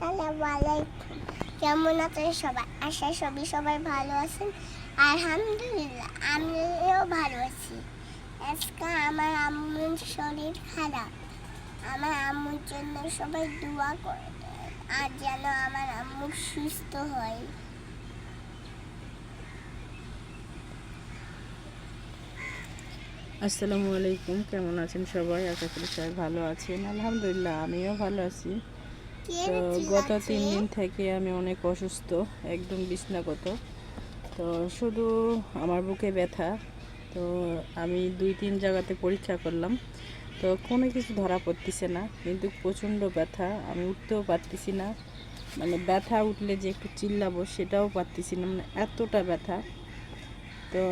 আসসালামু আলাইকুম। কেমন আছেন সবাই? আশা সবই সবাই ভালো আছেন। আলহামদুলিল্লাহ, আমিও ভালো আছি। আজকে আমার আম্মুর শরীর খারাপ। আমার আম্মুর জন্য সবাই দোয়া করে আর যেন আমার আম্মু সুস্থ হয়। আসসালামু আলাইকুম, কেমন আছেন সবাই? আশা করি সবাই ভালো আছেন। আলহামদুলিল্লাহ, আমিও ভালো আছি। তো গত তিন দিন থেকে আমি অনেক অসুস্থ, একদম বিছনাগত। তো শুধু আমার বুকে ব্যথা, তো আমি দুই তিন জায়গাতে পরীক্ষা করলাম। তো কোনো কিছু ধরা পড়তেছে না, কিন্তু প্রচণ্ড ব্যথা, আমি উঠতেও পারতেছি না। মানে ব্যথা উঠলে যে একটু চিল্লাবো সেটাও পারতেছি না মানে এতটা ব্যথা। তো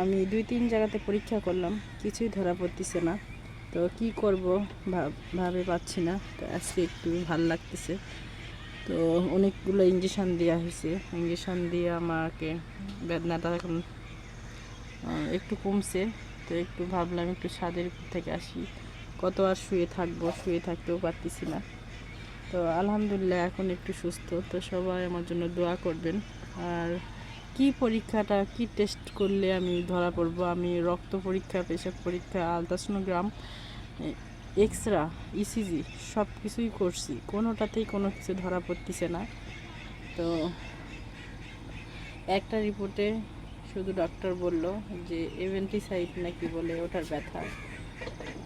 আমি দুই তিন জায়গাতে পরীক্ষা করলাম, কিছুই ধরা পড়তেছে না। তো কি করব? ভাব- পাচ্ছি না। তো আজকে একটু ভালো লাগতেছে। তো অনেকগুলো ইঞ্জেকশান দেওয়া হয়েছে। ইঞ্জেকশান দিয়ে আমাকে বেদনাটা এখন একটু কমছে। তো একটু ভাবলাম একটু স্বাদের থেকে আসি। কত আর শুয়ে থাকব? শুয়ে থাকতেও পারতেছি না। তো আলহামদুলিল্লাহ এখন একটু সুস্থ। তো সবাই আমার জন্য দোয়া করবেন। আর কি পরীক্ষাটা, কি টেস্ট করলে আমি ধরা পড়ব? আমি রক্ত পরীক্ষা, পেশাব পরীক্ষা, আলট্রাসোনোগ্রাম এক্সরা ইসিজি সব কিছুই করছি। কোনোটাতেই কোনো কিছু ধরা পড়তেছে না। তো একটা রিপোর্টে শুধু ডক্টর বলল যে এভেন্টিসাইড নাকি বলে ওটার ব্যথা।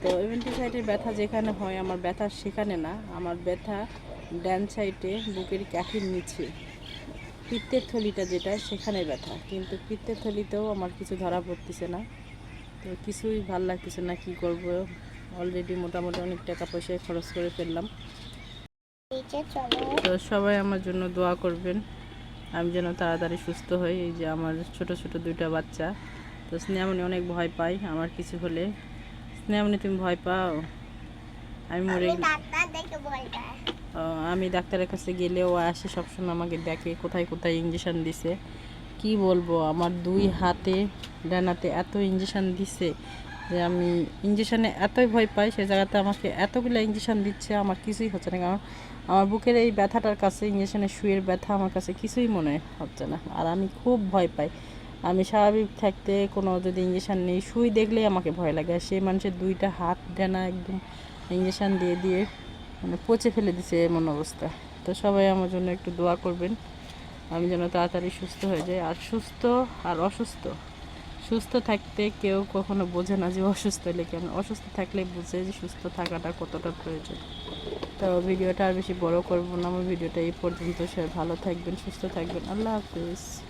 তো এভেন্টিসাইডের ব্যথা যেখানে হয়, আমার ব্যথা সেখানে না। আমার ব্যথা ড্যান সাইডে বুকের ক্যাফির নিচে। পিত্তের থলিটা যেটা সেখানে ব্যথা। কিন্তু পিত্তের থলিতেও আমার কিছু ধরা পড়তেছে না। তো কিছুই ভালো লাগতেছে না কি করব? অলরেডি মোটামুটি অনেক টাকা পয়সায় খরচ করে ফেললাম। তো সবাই আমার জন্য দোয়া করবেন। আমি যেন তাড়াতাড়ি সুস্থ হই। এই যে আমার ছোট ছোট দুইটা বাচ্চা। তো স্নেহামণি অনেক ভয় পাই আমার কিছু হলে। স্নেহামণি তুমি ভয় পাও? আমি মরে আমি ডাক্তারের কাছে গেলেও আসে, সবসময় আমাকে দেখে, কোথায় কোথায় ইঞ্জেকশান দিছে। কি বলব, আমার দুই হাতে ডানাতে এত ইঞ্জেকশন দিছে যে আমি ইঞ্জেকশানে এতই ভয় পাই, সে জায়গাতে আমাকে এতগুলো ইঞ্জেকশান দিচ্ছে, আমার কিছুই হচ্ছে না। কারণ আমার বুকের এই ব্যথাটার কাছে ইঞ্জেকশনের শুয়ের ব্যথা আমার কাছে কিছুই মনে হচ্ছে না। আর আমি খুব ভয় পাই। আমি স্বাভাবিক থাকতে কোনো যদি ইঞ্জেকশান নেই, সুই দেখলেই আমাকে ভয় লাগে। আর সেই মানুষের দুইটা হাত, ডানা একদম ইঞ্জেকশান দিয়ে দিয়ে মানে পচে ফেলে দিছে এমন অবস্থা। তো সবাই আমার জন্য একটু দোয়া করবেন। আমি যেন তাড়াতাড়ি সুস্থ হয়ে যাই। আর সুস্থ আর অসুস্থ। সুস্থ থাকতে কেউ কখনো বোঝে না যে অসুস্থ হলে কেন। অসুস্থ থাকলে বুঝে যে সুস্থ থাকাটা কতটা প্রয়োজন। তো ভিডিওটা আর বেশি বড় করব না। আমার ভিডিওটা এই পর্যন্ত। সবাই ভালো থাকবেন, সুস্থ থাকবেন। আল্লাহ হাফিজ।